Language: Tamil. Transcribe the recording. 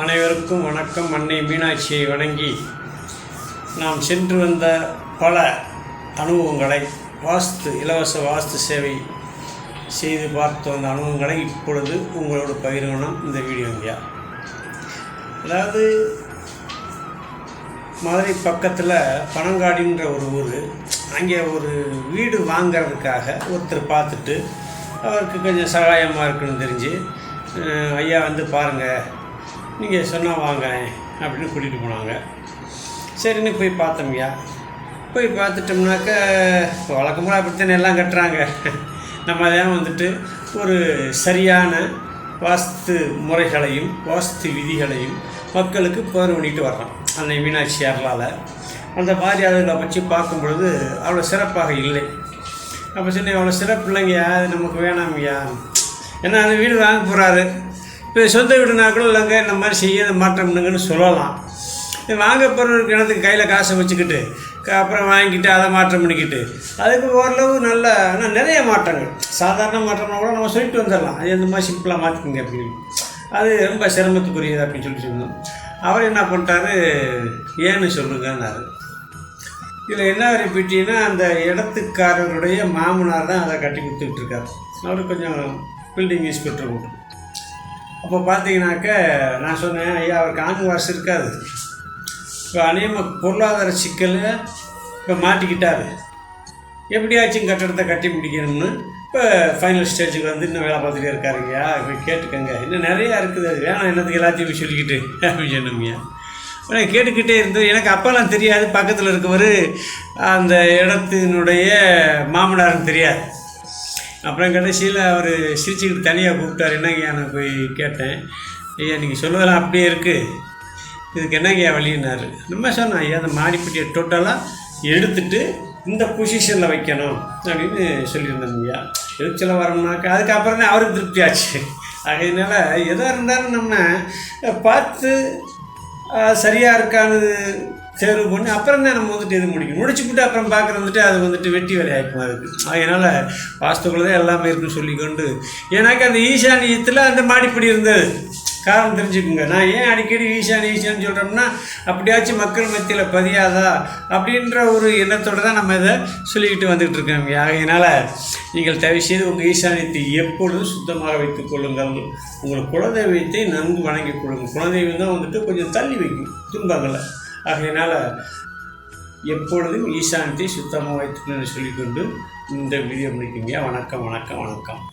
அனைவருக்கும் வணக்கம். அன்னை மீனாட்சியை வணங்கி நாம் சென்று வந்த பல அனுபவங்களை வாஸ்து இலவச வாஸ்து சேவை செய்து பார்த்து வந்த அனுபவங்களை இப்பொழுது உங்களோடு பகிரணும் இந்த வீடியோங்கய்யா அதாவது மதுரை பக்கத்தில் பனங்காடின்ற ஒரு ஊர் அங்கே ஒரு வீடு வாங்கிறதுக்காக ஒருத்தர் பார்த்துட்டு அவருக்கு கொஞ்சம் சகாயமாக இருக்குன்னு தெரிஞ்சு ஐயா வந்து பாருங்கள் நீங்கள் சொன்னால் வாங்க அப்படின்னு கூட்டிகிட்டு போனாங்க. சரின்னு போய் பார்த்தோம்யா போய் பார்த்துட்டோம்னாக்க வழக்கமாக அப்படித்தானே எல்லாம் கட்டுறாங்க. நம்ம தான் வந்துட்டு ஒரு சரியான வாஸ்து முறைகளையும் வாஸ்து விதிகளையும் மக்களுக்கு பேர் பண்ணிட்டு வர்றோம். அந்த மீனாட்சி அருளால். அந்த மாதிரி அதில் வச்சு பார்க்கும் பொழுது அவ்வளோ சிறப்பாக இல்லை. அப்போ சொன்னேன் அவ்வளோ சிறப்பு இல்லைங்கய்யா அது நமக்கு வேணாம்யா ஏன்னா அந்த வீடு வாங்க போகிறாரு இப்போ சொந்த வீடுனா கூட இல்லைங்க இந்த மாதிரி செய்ய மாற்றம் பண்ணுங்கன்னு சொல்லலாம். வாங்க போகிறவருக்கு இடத்துக்கு கையில் காசை வச்சுக்கிட்டு அப்புறம் வாங்கிட்டு அதை மாற்றம் பண்ணிக்கிட்டு. அதுக்கு ஓரளவு நல்ல ஆனால் நிறைய மாற்றங்கள். சாதாரண மாற்றம்னா கூட நம்ம சொல்லிட்டு வந்துடலாம். அது இந்த மாதிரி சிம்பிளாக மாற்றிக்கங்க அப்படின்னு. அது ரொம்ப சிரமத்துக்குரியது அப்படின்னு சொல்லிட்டு சொன்னோம். அவர் என்ன பண்ணிட்டாரு? ஏன்னு சொல்லுங்கன்னாரு. இதில் என்ன ரிப்பீட்டினா அந்த இடத்துக்காரருடைய மாமனார் தான் அதை கட்டி கொடுத்துக்கிட்டு இருக்காரு. அவர் கொஞ்சம் பில்டிங் இன்ஸ்பெக்டர் உண்டு. அப்போ பார்த்தீங்கன்னாக்க நான் சொன்னேன் ஐயா அவருக்கு ஆண் வாரிசு இருக்காது. இப்போ அநேகமாக பொருளாதார சிக்கலில் இப்போ மாட்டிக்கிட்டாரு. எப்படியாச்சும் கட்டடத்தை கட்டி முடிக்கணும்னு இப்போ ஃபைனல் ஸ்டேஜுக்கு வந்து இன்னும் வேலை பார்த்துட்டே இருக்காருங்கய்யா இப்போ கேட்டுக்கங்க. இன்னும் நிறையா இருக்குது அது வேணாம் என்னத்துக்கு எல்லாத்தையும் சொல்லிக்கிட்டு அப்படின்னு சொன்னோம்யா நான் கேட்டுக்கிட்டே இருந்தது எனக்கு அப்போல்லாம் தெரியாது பக்கத்தில் இருக்கவர் அந்த இடத்தினுடைய மாமனார்னு தெரியாது. அப்புறம் கடைசியில் அவர் சிரிச்சுக்கிட்டு தனியாக கூப்பிட்டாரு. என்னங்கய்யா நான் போய் கேட்டேன். ஐயா நீங்கள் சொல்லுவதெல்லாம் அப்படியே இருக்குது இதுக்கு என்னங்கய்யா வழின்னாரு. நம்ம சொன்னோம் ஐயா அந்த மாடிப்பட்டியை டோட்டலாக எடுத்துட்டு இந்த பொசிஷனில் வைக்கணும். அப்படின்னு சொல்லியிருந்தோம்யா எழுச்சியில் வரணும்னாக்கா அதுக்கப்புறம் அவருக்கு திருப்தி ஆச்சு. அதனால் எதாக இருந்தாலும் நம்ம பார்த்து சரியாக சரியா இருக்கான்னு தேர்வு பண்ணி அப்புறம் தான் நம்ம வந்துட்டு இது முடிக்கணும். விட்டு அப்புறம் பார்க்குறது வந்துட்டு அது வந்துட்டு வெட்டி வேலையாய்க்குமா இருக்குது அதனால் வாஸ்துக்குள்ள தான் எல்லாமே இருக்குன்னு சொல்லிக்கொண்டு எனக்கு அந்த ஈசானியத்தில் அந்த மாடிப்படி இருந்தது. காரணம் தெரிஞ்சுக்குங்க. நான் ஏன் அடிக்கடி ஈஷான் ஈஷான்னு சொல்கிறோம்னா அப்படியாச்சும் மக்கள் மத்தியில் பதியாதா? அப்படின்ற ஒரு எண்ணத்தோடு தான் நம்ம இதை சொல்லிக்கிட்டு வந்துகிட்டு இருக்கோம் ஆகையினால் நீங்கள் தயவு செய்து உங்கள் ஈசானியத்தை எப்பொழுதும் சுத்தமாக வைத்துக் கொள்ளுங்கள். உங்கள் குலதெய்வத்தை நன்கு வணங்கிக் கொள்ளுங்கள். குலதெய்வம் தான் வந்துட்டு கொஞ்சம் தள்ளி வைக்கும் துன்பங்களை. ஆகையினால் எப்பொழுதும் ஈசானத்தை சுத்தமாக வைத்துக்கணும்னு சொல்லிக்கொண்டு இந்த வீடியோ முடிக்குங்க. வணக்கம் வணக்கம் வணக்கம்.